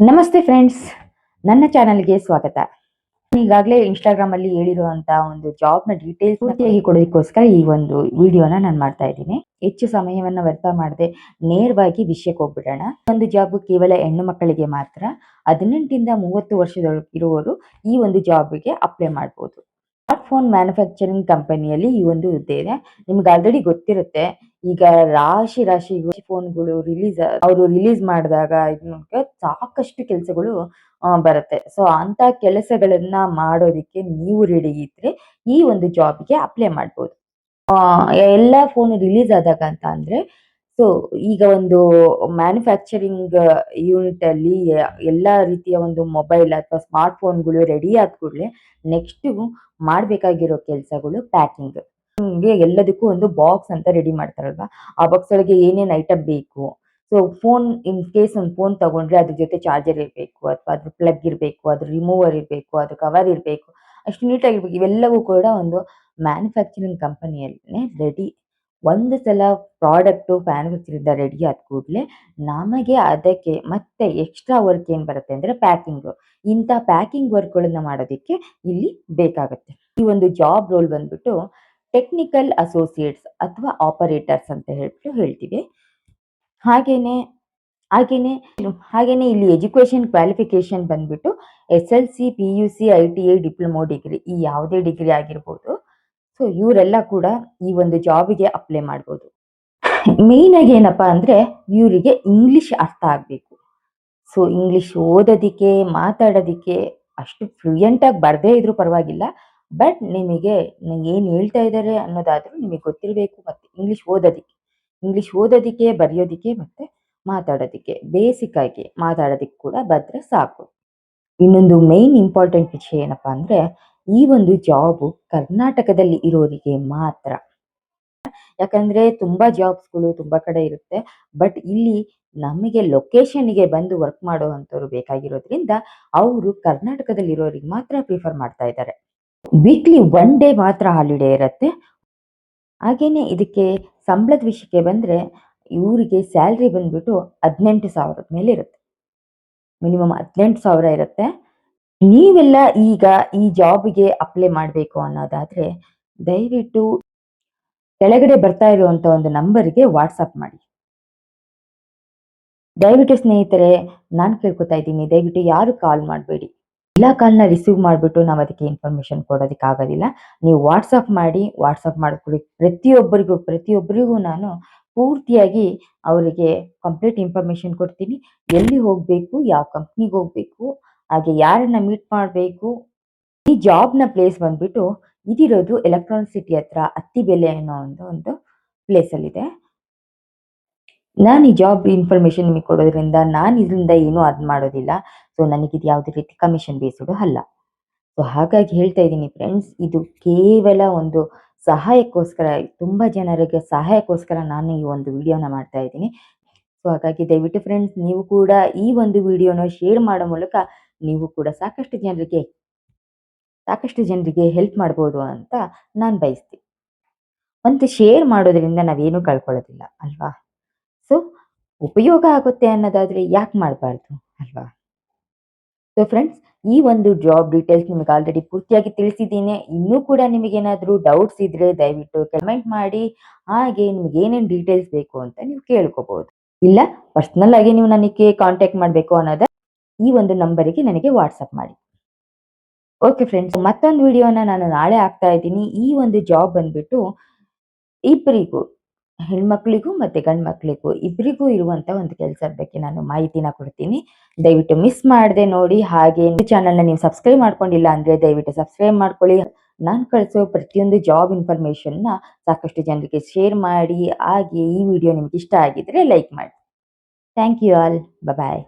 ನಮಸ್ತೆ ಫ್ರೆಂಡ್ಸ್ ನನ್ನ ಚಾನಲ್ಗೆ ಸ್ವಾಗತ. ಈಗಾಗಲೇ ಇನ್ಸ್ಟಾಗ್ರಾಮ್ ಅಲ್ಲಿ ಹೇಳಿರುವಂತಹ ಒಂದು ಜಾಬ್ನ ಡೀಟೇಲ್ಸ್ ಪೂರ್ತಿಯಾಗಿ ಕೊಡೋದಕ್ಕೋಸ್ಕರ ಈ ಒಂದು ವಿಡಿಯೋನ ನಾನು ಮಾಡ್ತಾ ಇದ್ದೀನಿ. ಹೆಚ್ಚು ಸಮಯವನ್ನ ವ್ಯರ್ಥ ಮಾಡದೆ ನೇರವಾಗಿ ವಿಷಯಕ್ಕೆ ಹೋಗ್ಬಿಡೋಣ. ಒಂದು ಜಾಬ್ ಕೇವಲ ಹೆಣ್ಣು ಮಕ್ಕಳಿಗೆ ಮಾತ್ರ, ಹದಿನೆಂಟಿಂದ ಮೂವತ್ತು ವರ್ಷದೊಳಗೆ ಇರುವವರು ಈ ಒಂದು ಜಾಬ್ಗೆ ಅಪ್ಲೈ ಮಾಡ್ಬೋದು. ಸ್ಮಾರ್ಟ್ ಫೋನ್ ಮ್ಯಾನುಫ್ಯಾಕ್ಚರಿಂಗ್ ಕಂಪನಿಯಲ್ಲಿ ಈ ಒಂದು ಹುದ್ದೆ ಇದೆ. ನಿಮ್ಗೆ ಆಲ್ರೆಡಿ ಗೊತ್ತಿರುತ್ತೆ ಈಗ ರಾಶಿ ರಾಶಿ ಫೋನ್ಗಳು ರಿಲೀಸ್ ಅವರು ರಿಲೀಸ್ ಮಾಡಿದಾಗ ಇದಕ್ಕೆ ಸಾಕಷ್ಟು ಕೆಲಸಗಳು ಬರುತ್ತೆ. ಸೊ ಅಂತ ಕೆಲಸಗಳನ್ನ ಮಾಡೋದಿಕ್ಕೆ ನೀವು ರೆಡಿ ಇದ್ರೆ ಈ ಒಂದು ಜಾಬ್ಗೆ ಅಪ್ಲೈ ಮಾಡ್ಬೋದು. ಎಲ್ಲ ಫೋನ್ ರಿಲೀಸ್ ಆದಾಗ ಅಂತ ಅಂದ್ರೆ ಸೊ ಈಗ ಒಂದು ಮ್ಯಾನುಫ್ಯಾಕ್ಚರಿಂಗ್ ಯೂನಿಟ್ ಅಲ್ಲಿ ಎಲ್ಲಾ ರೀತಿಯ ಒಂದು ಮೊಬೈಲ್ ಅಥವಾ ಸ್ಮಾರ್ಟ್ ಫೋನ್ಗಳು ರೆಡಿ ಆದ ಕೂಡಲೇ ನೆಕ್ಸ್ಟ್ ಮಾಡಬೇಕಾಗಿರೋ ಕೆಲಸಗಳು ಪ್ಯಾಕಿಂಗ್ ನಿಮ್ಗೆ ಎಲ್ಲದಕ್ಕೂ ಒಂದು ಬಾಕ್ಸ್ ಅಂತ ರೆಡಿ ಮಾಡ್ತಾರಲ್ವಾ? ಆ ಬಾಕ್ಸ್ ಒಳಗೆ ಏನೇನು ಐಟಮ್ ಬೇಕು? ಸೊ ಫೋನ್ ಇನ್ ಕೇಸ್ ಒಂದು ಫೋನ್ ತಗೊಂಡ್ರೆ ಅದ್ರ ಜೊತೆ ಚಾರ್ಜರ್ ಇರಬೇಕು, ಅಥವಾ ಅದ್ರ ಪ್ಲಗ್ ಇರಬೇಕು, ಅದ್ರ ರಿಮೂವರ್ ಇರಬೇಕು, ಅದ್ರ ಕವರ್ ಇರಬೇಕು, ಅಷ್ಟು ನೀಟಾಗಿರ್ಬೇಕು ಇವೆಲ್ಲವೂ ಕೂಡ ಒಂದು ಮ್ಯಾನುಫ್ಯಾಕ್ಚರಿಂಗ್ ಕಂಪನಿಯಲ್ಲೇ ರೆಡಿ ಒಂದು ಸಲ ಪ್ರಾಡಕ್ಟ್ ಮ್ಯಾನುಫ್ಯಾಕ್ಚರಿಂದ ರೆಡಿ ಆದ ಕೂಡಲೇ ನಮಗೆ ಅದಕ್ಕೆ ಮತ್ತೆ ಎಕ್ಸ್ಟ್ರಾ ವರ್ಕ್ ಏನು ಬರುತ್ತೆ ಅಂದ್ರೆ ಪ್ಯಾಕಿಂಗ್ ಇಂಥ ಪ್ಯಾಕಿಂಗ್ ವರ್ಕ್ಗಳನ್ನ ಮಾಡೋದಕ್ಕೆ ಇಲ್ಲಿ ಬೇಕಾಗುತ್ತೆ. ಈ ಒಂದು ಜಾಬ್ ರೋಲ್ ಬಂದ್ಬಿಟ್ಟು ಟೆಕ್ನಿಕಲ್ ಅಸೋಸಿಯೇಟ್ಸ್ ಅಥವಾ ಆಪರೇಟರ್ಸ್ ಅಂತ ಹೇಳ್ಬಿಟ್ಟು ಹೇಳ್ತೀವಿ. ಹಾಗೇನೆ ಹಾಗೇನೆ ಹಾಗೇನೆ ಇಲ್ಲಿ ಎಜುಕೇಶನ್ ಕ್ವಾಲಿಫಿಕೇಶನ್ ಬಂದ್ಬಿಟ್ಟು S L C P U C I T I diploma degree ಈ ಯಾವುದೇ ಡಿಗ್ರಿ ಆಗಿರ್ಬೋದು. ಸೊ ಇವರೆಲ್ಲ ಕೂಡ ಈ ಒಂದು ಜಾಬಿಗೆ ಅಪ್ಲೈ ಮಾಡ್ಬೋದು. ಮೇನ್ ಆಗಿ ಏನಪ್ಪ ಅಂದ್ರೆ ಇವರಿಗೆ ಇಂಗ್ಲಿಷ್ ಅರ್ಥ ಆಗಬೇಕು. ಸೊ ಇಂಗ್ಲಿಷ್ ಓದೋದಿಕ್ಕೆ, ಮಾತಾಡೋದಿಕ್ಕೆ ಅಷ್ಟು ಫ್ಲೂಯೆಂಟಾಗಿ ಬರ್ದೇ ಇದ್ರೂ ಪರವಾಗಿಲ್ಲ. ಬಟ್ ನಿಮಗೆ ಏನು ಹೇಳ್ತಾ ಇದ್ದಾರೆ ಅನ್ನೋದಾದರೂ ನಿಮಗೆ ಗೊತ್ತಿರಬೇಕು ಮತ್ತೆ ಇಂಗ್ಲಿಷ್ ಓದೋದಿಕ್ಕೆ. ಇಂಗ್ಲಿಷ್ ಓದೋದಿಕ್ಕೆ, ಬರೆಯೋದಿಕ್ಕೆ ಮತ್ತೆ ಮಾತಾಡೋದಿಕ್ಕೆ. ಬೇಸಿಕ್ ಆಗಿ ಮಾತಾಡೋದಿಕ್ಕೆ ಕೂಡ ಬದ್ರೆ ಸಾಕು. ಇನ್ನೊಂದು ಮೇನ್ ಇಂಪಾರ್ಟೆಂಟ್ ವಿಷಯ ಏನಪ್ಪಾ ಅಂದ್ರೆ ಈ ಒಂದು ಜಾಬ್ ಕರ್ನಾಟಕದಲ್ಲಿ ಇರೋರಿಗೆ ಮಾತ್ರ. ಯಾಕಂದ್ರೆ ತುಂಬಾ ಜಾಬ್ಸ್ಗಳು ತುಂಬಾ ಕಡೆ ಇರುತ್ತೆ. ಬಟ್ ಇಲ್ಲಿ ನಮಗೆ ಲೊಕೇಶನ್ಗೆ ಬಂದು ವರ್ಕ್ ಮಾಡುವಂತವ್ರು ಬೇಕಾಗಿರೋದ್ರಿಂದ, ಅವರು ಕರ್ನಾಟಕದಲ್ಲಿ ಇರೋರಿಗೆ ಮಾತ್ರ ಪ್ರಿಫರ್ ಮಾಡ್ತಾ ಇದ್ದಾರೆ. ವೀಕ್ಲಿ ಒನ್ ಡೇ ಮಾತ್ರ ಹಾಲಿಡೇ ಇರುತ್ತೆ. ಹಾಗೇನೆ ಇದಕ್ಕೆ ಸಂಬಳದ ವಿಷಯಕ್ಕೆ ಬಂದರೆ ಇವರಿಗೆ ಸ್ಯಾಲ್ರಿ ಬಂದ್ಬಿಟ್ಟು ಹದಿನೆಂಟು ಸಾವಿರದ ಮೇಲೆ ಇರುತ್ತೆ. ಮಿನಿಮಮ್ ಹದಿನೆಂಟು ಸಾವಿರ ಇರುತ್ತೆ. ನೀವೆಲ್ಲ ಈಗ ಈ ಜಾಬ್ಗೆ ಅಪ್ಲೈ ಮಾಡಬೇಕು ಅನ್ನೋದಾದರೆ ದಯವಿಟ್ಟು ಕೆಳಗಡೆ ಬರ್ತಾ ಇರುವಂಥ ಒಂದು ನಂಬರಿಗೆ ವಾಟ್ಸಪ್ ಮಾಡಿ. ದಯವಿಟ್ಟು ಸ್ನೇಹಿತರೆ, ನಾನು ಕೇಳ್ಕೊತಾ ಇದ್ದೀನಿ. ದಯವಿಟ್ಟು ಯಾರು ಕಾಲ್ ಮಾಡಬೇಡಿ. ಎಲ್ಲ ಕಾಲ್ನ ರಿಸೀವ್ ಮಾಡಿಬಿಟ್ಟು ನಾವು ಅದಕ್ಕೆ ಇನ್ಫಾರ್ಮೇಶನ್ ಕೊಡೋದಕ್ಕೆ ಆಗೋದಿಲ್ಲ. ನೀವು ವಾಟ್ಸಪ್ ಮಾಡಿ ವಾಟ್ಸಪ್ ಮಾಡ್ಕೊಳ್ಳಿ ಪ್ರತಿಯೊಬ್ಬರಿಗೂ ಪ್ರತಿಯೊಬ್ಬರಿಗೂ ನಾನು ಪೂರ್ತಿಯಾಗಿ ಅವರಿಗೆ ಕಂಪ್ಲೀಟ್ ಇನ್ಫಾರ್ಮೇಷನ್ ಕೊಡ್ತೀನಿ. ಎಲ್ಲಿ ಹೋಗಬೇಕು, ಯಾವ ಕಂಪ್ನಿಗೆ ಹೋಗಬೇಕು, ಹಾಗೆ ಯಾರನ್ನ ಮೀಟ್ ಮಾಡಬೇಕು. ಈ ಜಾಬ್ನ ಪ್ಲೇಸ್ ಬಂದ್ಬಿಟ್ಟು ಇದಿರೋದು ಎಲೆಕ್ಟ್ರಾನಿಕ್ ಸಿಟಿ ಹತ್ರ ಅತ್ತಿಬೆಲೆ ಅನ್ನೋ ಒಂದು ಒಂದು ಪ್ಲೇಸಲ್ಲಿದೆ ನಾನು ಈ ಜಾಬ್ ಇನ್ಫಾರ್ಮೇಶನ್ ನಿಮಗೆ ಕೊಡೋದ್ರಿಂದ ನಾನು ಇದರಿಂದ ಏನು ಅರ್ನ್ ಮಾಡೋದಿಲ್ಲ. ಸೊ ಇದು ಯಾವುದೇ ರೀತಿ ಕಮಿಷನ್ ಬೇಸ್ಡ್ ಅಲ್ಲ. ಸೊ ಹಾಗಾಗಿ ಹೇಳ್ತಾ ಇದ್ದೀನಿ ಫ್ರೆಂಡ್ಸ್ ಇದು ಕೇವಲ ಒಂದು ಸಹಾಯಕ್ಕೋಸ್ಕರ, ತುಂಬಾ ಜನರಿಗೆ ಸಹಾಯಕ್ಕೋಸ್ಕರ ನಾನು ಈ ಒಂದು ವಿಡಿಯೋನ ಮಾಡ್ತಾ ಇದ್ದೀನಿ. ಸೊ ಹಾಗಾಗಿ ದಯವಿಟ್ಟು ಫ್ರೆಂಡ್ಸ್ ನೀವು ಕೂಡ ಈ ಒಂದು ವಿಡಿಯೋನ ಶೇರ್ ಮಾಡೋ ಮೂಲಕ ನೀವು ಕೂಡ ಸಾಕಷ್ಟು ಜನರಿಗೆ ಸಾಕಷ್ಟು ಜನರಿಗೆ ಹೆಲ್ಪ್ ಮಾಡ್ಬೋದು ಅಂತ ನಾನು ಬಯಸ್ತೀನಿ. ಮತ್ತು ಶೇರ್ ಮಾಡೋದ್ರಿಂದ ನಾವೇನು ಕಳ್ಕೊಳ್ಳೋದಿಲ್ಲ, ಅಲ್ವಾ? ಸೊ ಉಪಯೋಗ ಆಗುತ್ತೆ ಅನ್ನೋದಾದ್ರೆ ಯಾಕೆ ಮಾಡಬಾರ್ದು ಅಲ್ವಾ? ಸೊ ಫ್ರೆಂಡ್ಸ್ ಈ ಒಂದು ಜಾಬ್ ಡೀಟೇಲ್ಸ್ ನಿಮಗೆ ಆಲ್ರೆಡಿ ಪೂರ್ತಿಯಾಗಿ ತಿಳಿಸಿದ್ದೀನಿ. ಇನ್ನೂ ಕೂಡ ನಿಮಗೇನಾದರೂ ಡೌಟ್ಸ್ ಇದ್ರೆ ದಯವಿಟ್ಟು ಕಮೆಂಟ್ ಮಾಡಿ. ಹಾಗೆ ನಿಮ್ಗೆ ಏನೇನು ಡೀಟೇಲ್ಸ್ ಬೇಕು ಅಂತ ನೀವು ಕೇಳ್ಕೋಬಹುದು ಇಲ್ಲ ಪರ್ಸನಲ್ ಆಗಿ ನೀವು ನನಗೆ ಕಾಂಟ್ಯಾಕ್ಟ್ ಮಾಡಬೇಕು ಅನ್ನೋದ? ಈ ಒಂದು ನಂಬರಿಗೆ ನನಗೆ ವಾಟ್ಸಪ್ ಮಾಡಿ. ಓಕೆ ಫ್ರೆಂಡ್ಸ್ ಮತ್ತೊಂದು ವಿಡಿಯೋನ ನಾನು ನಾಳೆ ಹಾಕ್ತಾ ಇದ್ದೀನಿ. ಈ ಒಂದು ಜಾಬ್ ಬಂದ್ಬಿಟ್ಟು ಇಬ್ಬರಿಗೂ ಹೆಣ್ಮಕ್ಳಿಗೂ ಮತ್ತೆ ಗಂಡ್ ಮಕ್ಳಿಗೂ ಇಬ್ಬರಿಗೂ ಇರುವಂತ ಒಂದು ಕೆಲಸದ ಬಗ್ಗೆ ನಾನು ಮಾಹಿತಿನ ಕೊಡ್ತೀನಿ. ದಯವಿಟ್ಟು ಮಿಸ್ ಮಾಡದೆ ನೋಡಿ. ಹಾಗೆ ಚಾನಲ್ನ ನೀವು ಸಬ್ಸ್ಕ್ರೈಬ್ ಮಾಡ್ಕೊಂಡಿಲ್ಲ ಅಂದ್ರೆ ದಯವಿಟ್ಟು ಸಬ್ಸ್ಕ್ರೈಬ್ ಮಾಡ್ಕೊಳ್ಳಿ. ನಾನು ಕಳಿಸೋ ಪ್ರತಿಯೊಂದು ಜಾಬ್ ಇನ್ಫಾರ್ಮೇಶನ್ನ ಸಾಕಷ್ಟು ಜನರಿಗೆ ಶೇರ್ ಮಾಡಿ. ಹಾಗೆ ಈ ವಿಡಿಯೋ ನಿಮ್ಗೆ ಇಷ್ಟ ಆಗಿದ್ರೆ ಲೈಕ್ ಮಾಡಿ. Thank you all bye